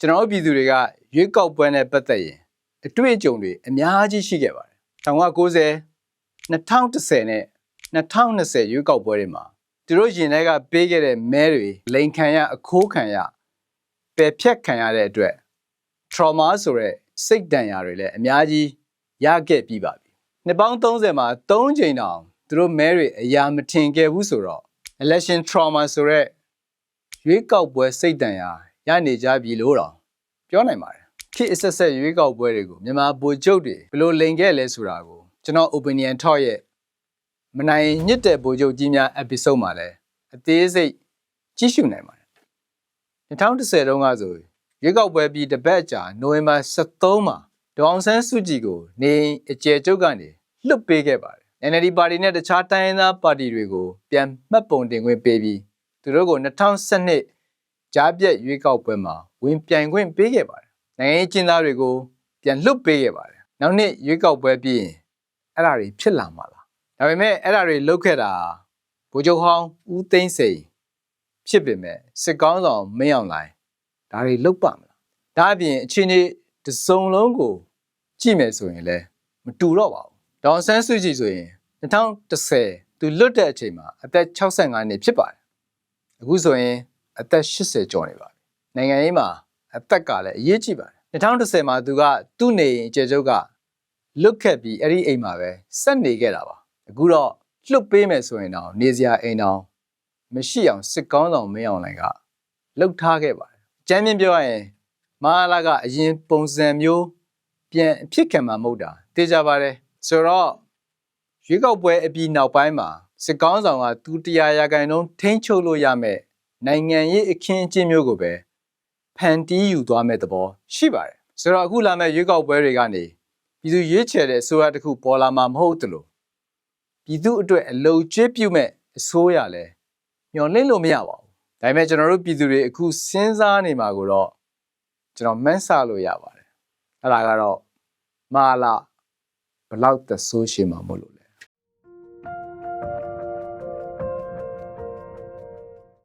ကျွန်တော်တို့ပြည်သူတွေကရွေးကောက်ပွဲနဲ့ပတ်သက်ရင်အတွေ့အကြုံတွေအများကြီးရှိခဲ့ပါတယ်1990 2010နဲ့2020ရွေးကောက်ပွဲတွေမှာသူတို့ရင်ထဲကပေးခဲ့တဲ့မဲတွေလိန်ခံရအခိုးခံရပယ်ဖြတ်ခံရတဲ့အတွက် trauma ဆိုတဲ့စိတ်ဒဏ်ရာတွေလည်းအများကြီးရခဲ့ပြီးပါပြီနှစ်ပေါင်း30မှာ3ချိန်တောင်သူတို့မဲတွေအရာမထင်ခဲ့ဘူးဆိုတော့ election trauma ဆိုတဲ့ရွေးကောက်ပွဲစိတ်ဒဏ်ရာ ရနေကြပြီလို့တော့ပြောနိုင်ပါတယ်ခေတ်အဆက်ဆက်ရွေးကောက်ပွဲတွေကိုမြန်မာဗိုလ်ချုပ်တွေဘယ်လိုလိန်ခဲ့လဲဆိုတာကိုကျွန်တော် opinion talk ရဲ့မနိုင်ညစ်တဲ့ဗိုလ်ချုပ်ကြီးများ episode မှာလည်းအသေးစိတ်ကြည့်ရှုနိုင်ပါတယ်2010တုန်းကဆိုရွေးကောက်ပွဲပြီးတစ်ပတ်ကြာနိုဝင်ဘာ23မှာဒေါအောင်ဆန်းစုကြည်ကိုနေအိမ်အကျယ်ချုပ်ကနေလွတ်ပေးခဲ့ပါတယ် NLD ပါတီနဲ့တခြားတိုင်းရင်းသားပါတီတွေကိုပြန်မှတ်ပုံတင်ခွင့်ပေးပြီးသူတို့ကို2012 ကြားပြတ်ရွေးကောက်ပွဲမှာဝင်ပြိုင်ခွင့်ပေးခဲ့ပါတယ်နိုင်ငံရေးကျင်းသားတွေကိုပြန်လွတ်ပေးခဲ့ပါတယ်နောက်နှစ်ရွေးကောက်ပွဲပြီးရင်အဲ့ဒါတွေဖြစ်လာမှာလားဒါပေမဲ့အဲ့ဒါတွေလုတ်ခဲ့တာဗိုလ်ချုပ်ဟောင်းဦးသိန်းစိန်ဖြစ်ပေမဲ့စစ်ကောင်းဆောင်မင်းအောင်လှိုင်ဒါတွေလုတ်ပါမလားဒါအပြင်အချင်းချင်းတစ်စုံလုံးကိုကြည့်မယ်ဆိုရင်လည်းမတူတော့ပါဘူးဒေါန်ဆန်းစုကြည်ဆိုရင်2010သူလွတ်တဲ့အချိန်မှာအသက်65နှစ်ဖြစ်ပါတယ်အခုဆိုရင် အသက်80ကျော်နေပါပြီနိုင်ငံရေးမှာအသက်ကလည်းအရေးကြီးပါတယ်2010မှာသူကသူ့နေအိမ်အကျယ်ချုပ်ကလွတ်ခဲ့ပြီးအဲ့ဒီအိမ်မှာပဲဆက်နေခဲ့တာပါအခုတော့လွတ်ပေးမယ်ဆိုရင်တော့နေစရာအိမ်တော်မရှိအောင်စစ်ကောင်းဆောင်မင်းအောင်လှိုင်ကလှုပ်ထားခဲ့ပါတယ်ကျမ်းမြင့်ပြောရရင်မဟာလာကအရင်ပုံစံမျိုးပြန်အဖြစ်ခံမှာမဟုတ်တာသိကြပါတယ်ဆိုတော့ရွေးကောက်ပွဲအပြီးနောက်ပိုင်းမှာစစ်ကောင်းဆောင်ကသူတရားရာခိုင်နှုန်းထိန်းချုပ်လို့ရမယ် နိုင်ငံရေးအခင်းအကျင်းမျိုးကိုပဲဖန်တီးယူသွားမဲ့သဘောရှိပါတယ်ဆိုတော့အခုလာမဲ့ရွေးကောက်ပွဲတွေကနေပြည်သူရွေးချယ်တဲ့အစိုးရတစ်ခုပေါ်လာမှာမဟုတ်သလိုပြည်သူအတွက်အလုံကျွေးပြုမဲ့အစိုးရလည်းမျှော်လင့်လို့မရပါဘူးဒါပေမဲ့ကျွန်တော်တို့ပြည်သူတွေအခုစဉ်းစားနေမှာကိုတော့ကျွန်တော်မှန်းဆလို့ရပါတယ်အဲ့ဒါကတော့မာလာဘလောက်သက်ဆိုးရှိမှာမဟုတ်လို့လဲ